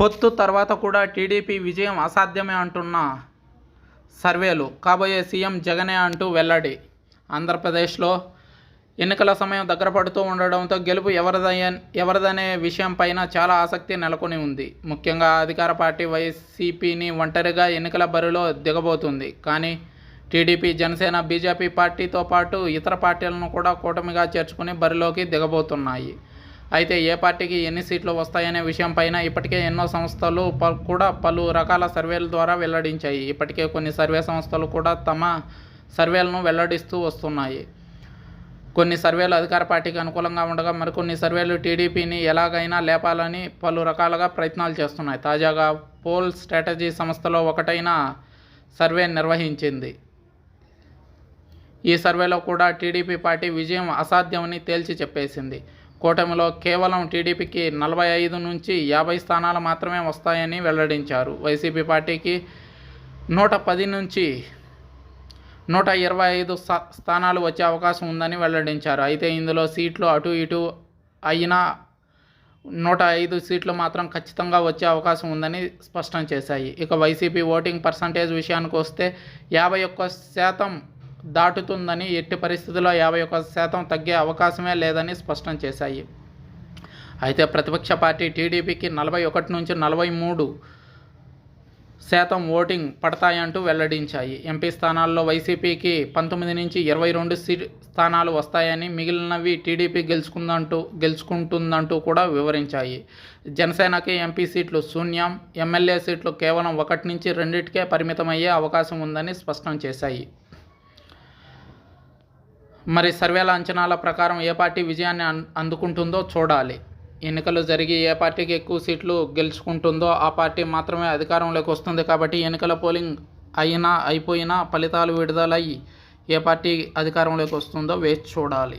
పొత్తు తర్వాత కూడా టీడీపీ విజయం అసాధ్యమే అంటున్న సర్వేలు. కాబోయే సీఎం జగనే అంటూ వెల్లడి. ఆంధ్రప్రదేశ్లో ఎన్నికల సమయం దగ్గర పడుతూ ఉండడంతో గెలుపు ఎవరిదయ ఎవరిదనే విషయంపైన చాలా ఆసక్తి నెలకొని ఉంది. ముఖ్యంగా అధికార పార్టీ వైసీపీని ఒంటరిగా ఎన్నికల బరిలో దిగబోతుంది. కానీ టీడీపీ జనసేన బీజేపీ పార్టీతో పాటు ఇతర పార్టీలను కూడా కూటమిగా చేర్చుకుని బరిలోకి దిగబోతున్నాయి. అయితే ఏ పార్టీకి ఎన్ని సీట్లు వస్తాయనే విషయంపైన ఇప్పటికే ఎన్నో సంస్థలు ప- కూడా పలు రకాల సర్వేల ద్వారా వెల్లడించాయి. ఇప్పటికే కొన్ని సర్వే సంస్థలు కూడా తమ సర్వేలను వెల్లడిస్తూ వస్తున్నాయి. కొన్ని సర్వేలు అధికార పార్టీకి అనుకూలంగా ఉండగా మరికొన్ని సర్వేలు టీడీపీని ఎలాగైనా లేపాలని పలు రకాలుగా ప్రయత్నాలు చేస్తున్నాయి. తాజాగా పోల్ స్ట్రాటజీ సంస్థలో ఒకటైన సర్వే నిర్వహించింది. ఈ సర్వేలో కూడా టీడీపీ పార్టీ విజయం అసాధ్యమని తేల్చి చెప్పేసింది. కూటమిలో కేవలం టీడీపీకి నలభై ఐదు నుంచి యాభై స్థానాలు మాత్రమే వస్తాయని వెల్లడించారు. వైసీపీ పార్టీకి నూట పది నుంచి నూట ఇరవై ఐదు స్థానాలు వచ్చే అవకాశం ఉందని వెల్లడించారు. అయితే ఇందులో సీట్లు అటు ఇటు అయినా నూట ఐదు సీట్లు మాత్రం ఖచ్చితంగా వచ్చే అవకాశం ఉందని స్పష్టం చేశాయి. ఇక వైసీపీ ఓటింగ్ పర్సంటేజ్ విషయానికి వస్తే యాభై ఒక్క శాతం దాటుతుందని ఎట్టి పరిస్థితుల్లో యాభై ఒక్క శాతం తగ్గే అవకాశమే లేదని స్పష్టం చేశాయి. అయితే ప్రతిపక్ష పార్టీ టీడీపీకి నలభై ఒకటి నుంచి నలభై మూడు శాతం ఓటింగ్ పడతాయంటూ వెల్లడించాయి. ఎంపీ స్థానాల్లో వైసీపీకి పంతొమ్మిది నుంచి ఇరవై రెండు సీ స్థానాలు వస్తాయని మిగిలినవి టీడీపీ గెలుచుకుందంటూ గెలుచుకుంటుందంటూ కూడా వివరించాయి. జనసేనకి ఎంపీ సీట్లు శూన్యం ఎమ్మెల్యే సీట్లు కేవలం ఒకటి నుంచి రెండింటికే పరిమితమయ్యే అవకాశం ఉందని స్పష్టం చేశాయి. మరి సర్వేల అంచనాల ప్రకారం ఏ పార్టీ విజయాన్ని అన్- అందుకుంటుందో చూడాలి. ఎన్నికలు జరిగి ఏ పార్టీకి ఎక్కువ సీట్లు గెలుచుకుంటుందో ఆ పార్టీ మాత్రమే అధికారంలోకి వస్తుంది కాబట్టి ఎన్నికల పోలింగ్ అయినా అయిపోయినా ఫలితాలు విడుదలై ఏ పార్టీ అధికారంలోకి వస్తుందో వేచి చూడాలి.